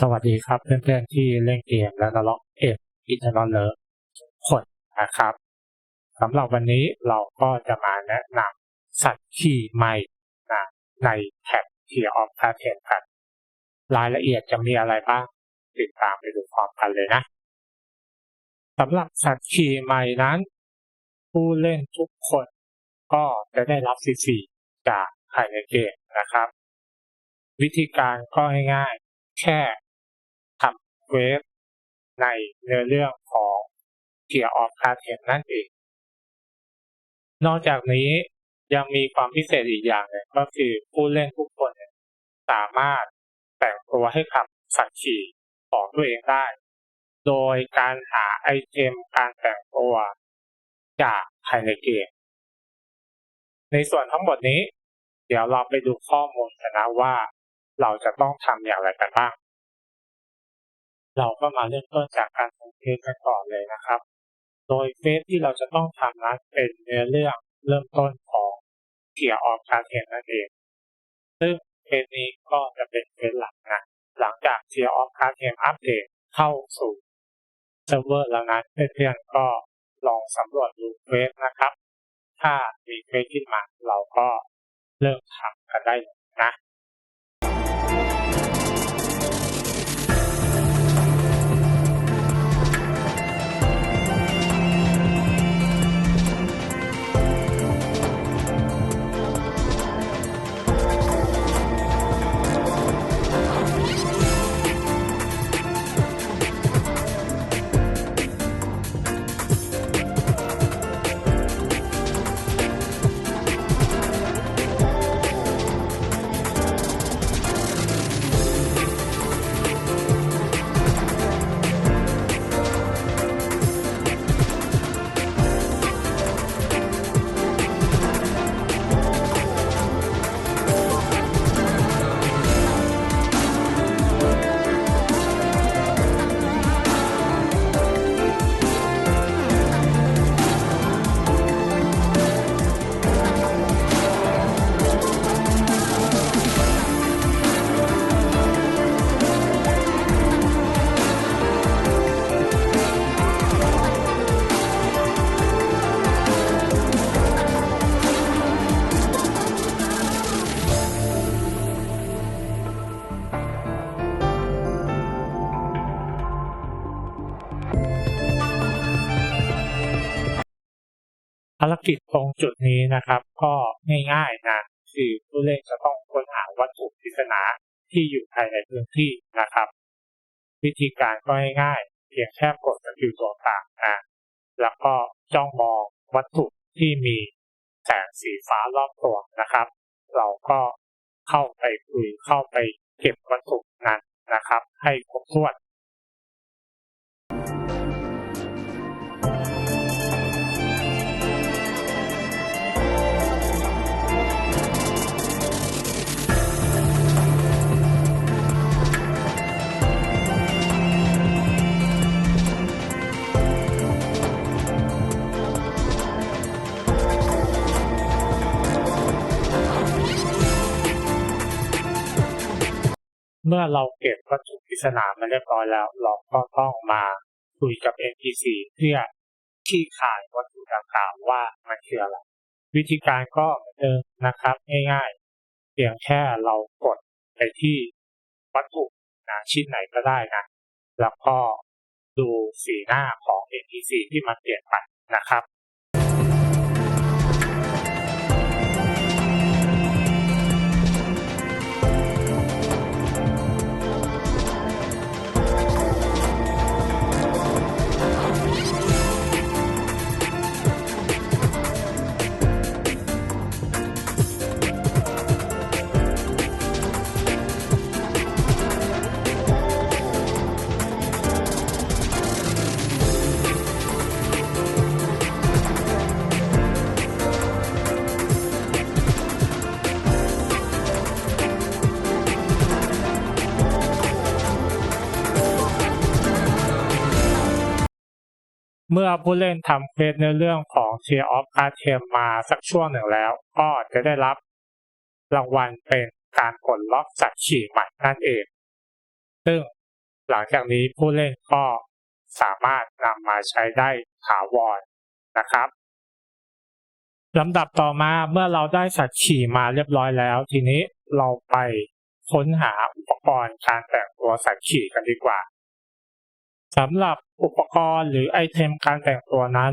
สวัสดีครับเพื่อนๆที่เล่นเกมและก็ล็อกเอ็มอินเทอร์เน็ตทุกคนนะครับสำหรับวันนี้เราก็จะมาแนะนำสัตว์ขี่ใหม่นะในแท็บ Tier of p a t e n กันรายละเอียดจะมีอะไรบ้างติดตามไปดูพร้อมกันเลยนะสำหรับสัตว์ขี่ใหม่นั้น ผู้เล่นทุกคน ก็จะได้รับฟรีๆจากภายในเกมนะครับ วิธีการก็ง่ายๆแค่ทำเวสในเนื้อเรื่องของ Gear of c a r t e n นั่นเอง นอกจากนี้ยังมีความพิเศษอีกอย่างหนึ่งก็คือผู้เล่นทุกคนสามารถแต่งตัวให้ขับสัตว์ขี่ของตัวเองได้ โดยการหาไอเทมการแต่งตัวจากภายในเกม ในส่วนทั้งหมดนี้ เดี๋ยวเราไปดูข้อมูลกันนะว่า เราจะต้องทำอย่างไรกันบ้าง เราก็มาเริ่มต้นจากการทำเฟซกันก่อนเลยนะครับ โดยเฟซที่เราจะต้องทำนั้นเป็นเนื้อเรื่องเริ่มต้นของเกียร์ออฟการเทนนั่นเอง ซึ่งเฟซนี้ก็จะเป็นเฟซหลักนะ หลังจากเกียร์ออฟการเทนอัปเดตเข้าสู่เซิร์ฟเวอร์แล้วนั้นเพื่อนๆก็ลองสำรวจดูเฟซนะครับ ถ้ามีเฟซขึ้นมา เราก็เริ่มทำกันได้นะารกิจตรงจุดนี้นะครับ ก็ง่ายๆนะคือผู้เล่นจะต้องค้นหาวัตถุปริศนาที่อยู่ภายในพื้นที่นะครับ วิธีการก็ง่ายๆเพียงแค่กดสกิลตัวต่างนะแล้วก็จ้องมองวัตถุที่มีแสงสีฟ้ารอบตัวนะครับ เราก็เข้าไปคุยเข้าไปเก็บวัตถุนั้นนะครับ ให้ครบถ้วน เมื่อเราเก็บวัตถุปริศนามาเรียบร้อยแล้ว เราก็ต้องมาคุยกับ NPC เพื่อที่ขายวัตถุดังกล่าวว่ามันคืออะไร วิธีการก็เหมือนเดิมนะครับ ง่ายๆ เพียงแค่เรากดไปที่วัตถุนะชิ้นไหนก็ได้นะ แล้วก็ดูสีหน้าของ NPC ที่มันเปลี่ยนไปนะครับ เมื่อผู้เล่นทำเควสในเรื่องของ Tear of a r t e m มาสักช่วงหนึ่งแล้ว ก็จะได้รับรางวัลเป็นการกดล็อกสัตว์ขี่ใหม่นั่นเอง ซึ่งหลังจากนี้ผู้เล่นก็สามารถนำมาใช้ได้ถาวรนะครับลำดับต่อมาเมื่อเราได้สัตว์ขี่มาเรียบร้อยแล้ว ทีนี้เราไปค้นหาอุปกรณ์การแต่งตัวสัตว์ขี่กันดีกว่า สำหรับอุปกรณ์หรือไอเทมการแต่งตัวนั้น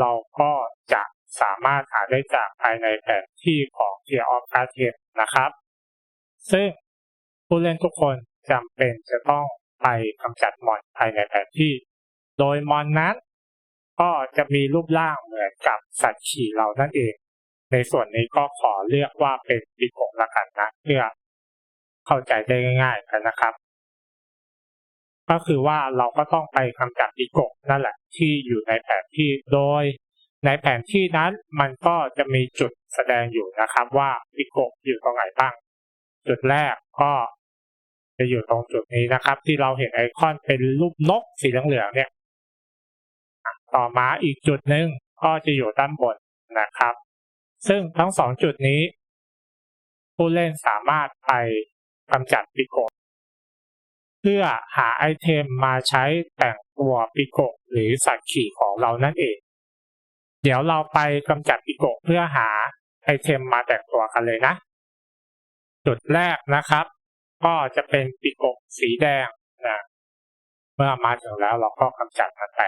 เราก็จะสามารถหาได้จากภายในแผนที่ของ Tier of c a r t e m นะครับ ซึ่งผู้เล่นทุกคนจำเป็นจะต้องไปกำจัดมอนภายในแผนที่ โดยมอนนั้น ก็จะมีรูปร่างเหมือนกับสัตว์ขี่เรานั่นเอง ในส่วนนี้ก็ขอเลือกว่าเป็นปิโกะละกันนะเพื่อเข้าใจได้ง่ายๆกันนะครับ ก็คือว่าเราก็ต้องไปกำจัดปิโกนั่นแหละที่อยู่ในแผนที่โดย ในแผนที่นั้นมันก็จะมีจุดแสดงอยู่นะครับ ว่าปิโกอยู่ตรงไหนบ้าง จุดแรกก็จะอยู่ตรงจุดนี้นะครับ ที่เราเห็นไอคอนเป็นรูปนกสีเหลืองๆเนี่ย ต่อมาอีกจุดหนึ่งก็จะอยู่ด้านบนนะครับ ซึ่งทั้งสองจุดนี้ ผู้เล่นสามารถไปกำจัดปิโก เพื่อหาไอเทมมาใช้แต่งตัวปิโกะหรือสัตว์ขี่ของเรานั่นเอง เดี๋ยวเราไปกำจัดปิโกะเพื่อหาไอเทมมาแต่งตัวกันเลยนะ จุดแรกนะครับ ก็จะเป็นปิโกะสีแดงนะเมื่อมาถึงแล้วเราก็กำจัดมันไป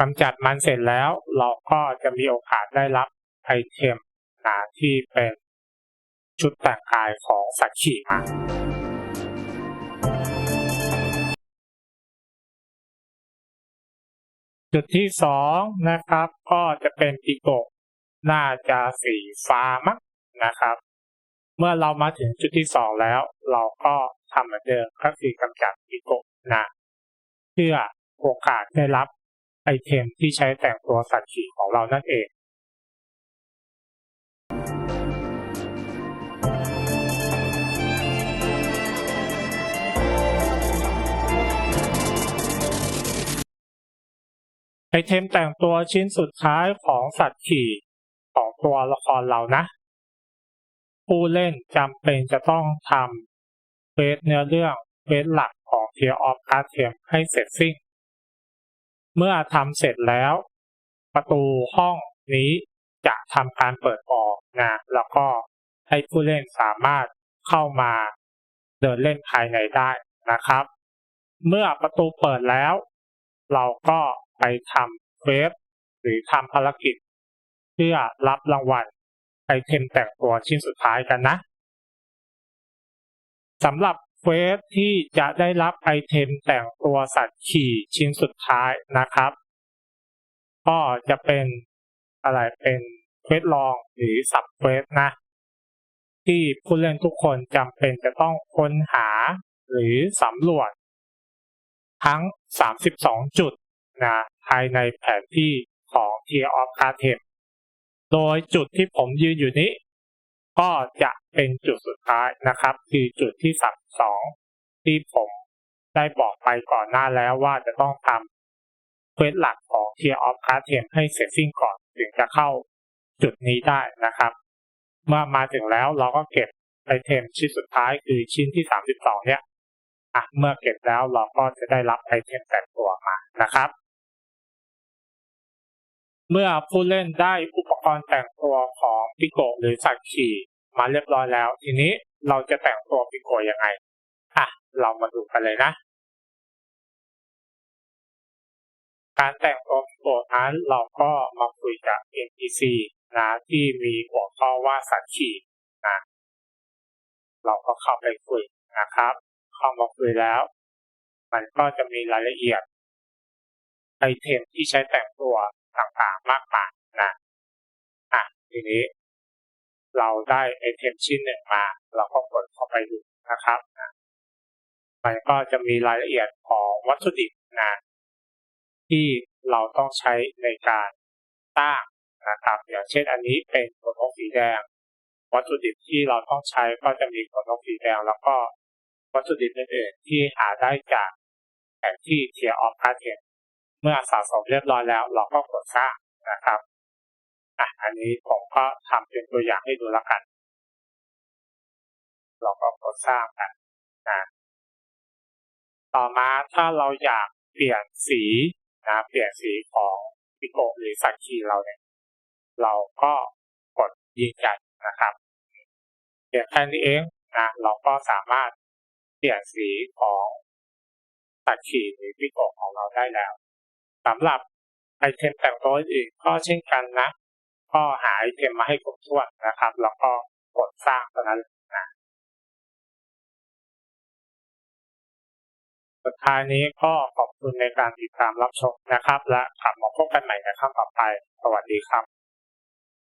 กำจัดมันเสร็จแล้วเราก็จะมีโอกาสได้รับไอเทมนะที่เป็น ชุดแต่งกายของสัตว์ขี่มาจุดที่สองนะครับ ก็จะเป็นปิโกน่าจะสีฟ้ามั้งนะครับ เมื่อเรามาถึงจุดที่สองแล้ว เราก็ทำเหมือนเดิมก็คือกำจัดปิโกนะเพื่อโอกาสได้รับไอเทมที่ใช้แต่งตัวสัตว์ขี่ของเรานั่นเอง ไอเทมแต่งตัวชิ้นสุดท้ายของสัตว์ขี่ของตัวละครเรานะ ผู้เล่นจำเป็นจะต้องทำเฟสเนื้อเรื่องเฟสหลักของ Tear of c a r t e m ให้เสร็จสิ้น เมื่อทำเสร็จแล้ว ประตูห้องนี้จะทำการเปิดออกนะแล้วก็ให้ผู้เล่นสามารถเข้ามาเดินเล่นภายในได้นะครับ เมื่อประตูเปิดแล้ว เราก็ ไปทำเควสหรือทำภารกิจ เพื่อรับรางวัลไอเทมแต่งตัวชิ้นสุดท้ายกันนะสำหรับเควสที่จะได้รับไอเทมแต่งตัวสัตว์ขี่ชิ้นสุดท้ายนะครับ ก็จะเป็นอะไรเป็นเควสลองหรือสับเควสนะ ที่ผู้เล่นทุกคนจำเป็นจะต้องค้นหาหรือสำรวจ ทั้ง 32 จุด นะภายในแผนที่ของ Tier of c a r t e m โดยจุดที่ผมยืนอยู่นี้ ก็จะเป็นจุดสุดท้ายนะครับ คือจุดที่32ที่ผมได้บอกไปก่อนหน้าแล้วว่าจะต้องทำเควสหลักของ Tier of c a r t e m ให้เสร็จสิ้นก่อนถึงจะเข้าจุดนี้ได้นะครับ เมื่อมาถึงแล้วเราก็เก็บไอเทมชิ้นสุดท้ายคือชิ้นที่ 32 เนี่ยอะเมื่อเก็บแล้วเราก็จะได้รับไอเทมแต่งตัวมานะครับ เมื่อผู้เล่นได้อุปกรณ์แต่งตัวของปิโกหรือสัตว์ขี่มาเรียบร้อยแล้ว ทีนี้เราจะแต่งตัวปิโกยังไงอะเรามาดูกันเลยนะ การแต่งตัวปิโกนั้นเราก็มาคุยกับ NPC นะที่มีหัวข้อว่าสัตว์ขี่นะเราก็เข้าไปคุยนะครับ เข้ามาคุยแล้ว มันก็จะมีรายละเอียดไอเทมที่ใช้แต่งตัว ต่างๆมากมายนะอะทีนี้เราได้ไอเทมชิ้นหนึ่งมา เราก็กดเข้าไปดูนะครับนะมันก็จะมีรายละเอียดของวัตถุดิบนะที่เราต้องใช้ในการตั้งนะครับ อย่างเช่นอันนี้เป็นขนนกสีแดง วัตถุดิบที่เราต้องใช้ก็จะมีขนนกสีแดง แล้วก็วัตถุดิบอื่นๆที่หาได้จากแผนที่ Tier of Content เเมื่อสะสมเรียบร้อยแล้ว เราก็กดสร้างนะครับอะอันนี้ผมก็ทำเป็นตัวอย่างให้ดูแล้วกัน เราก็กดสร้างกันนะต่อมาถ้าเราอยากเปลี่ยนสีนะเปลี่ยนสีของพิโกหรือสักคีเราเนี่ย เราก็กดยืนยันนะครับเปลี่ยนแค่นี้เองนะเราก็สามารถเปลี่ยนสีของสักขีหรือพิโกของเราได้แล้ว สำหรับไอเทมแต่งตัวอื่นก็เช่นกันนะ ก็หาไอเทมมาให้ครบถ้วนนะครับ แล้วก็กดสร้างเท่านั้นนะสุดท้ายนี้ก็ขอบคุณในการติดตามรับชมนะครับ และกลับมาพบกันใหม่ในครั้งต่อไป สวัสดีครับ